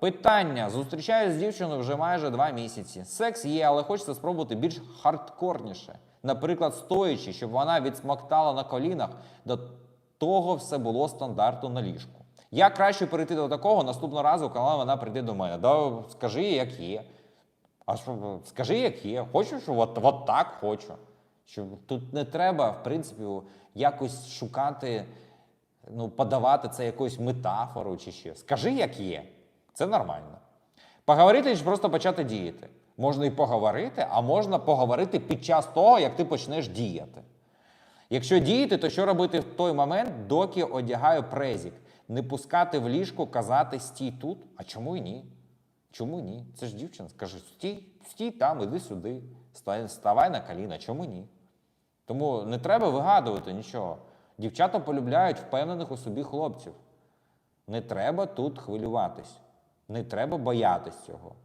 Питання. Зустрічаюсь з дівчиною вже майже два місяці. Секс є, але хочеться спробувати більш хардкорніше. Наприклад, стоячи, щоб вона відсмоктала на колінах, до того все було стандарту на ліжку. Як краще перейти до такого наступного разу, коли вона прийде до мене? Да, скажи, як є. А що, скажи, як є. Хочу, що от, от так хочу. Що тут не треба, в принципі, якось шукати, ну, подавати це якоюсь метафорою чи ще. Скажи, як є. Це нормально. Поговорити чи просто почати діяти. Можна і поговорити, а можна поговорити під час того, як ти почнеш діяти. Якщо діяти, то що робити в той момент, доки одягаю презік? Не пускати в ліжко, казати стій тут. А чому і ні? Чому ні? Це ж дівчина. Скажи, стій, стій там, іди сюди, ста- ставай на коліна. Чому ні? Тому не треба вигадувати нічого. Дівчата полюбляють впевнених у собі хлопців. Не треба тут хвилюватись. Не треба боятись цього.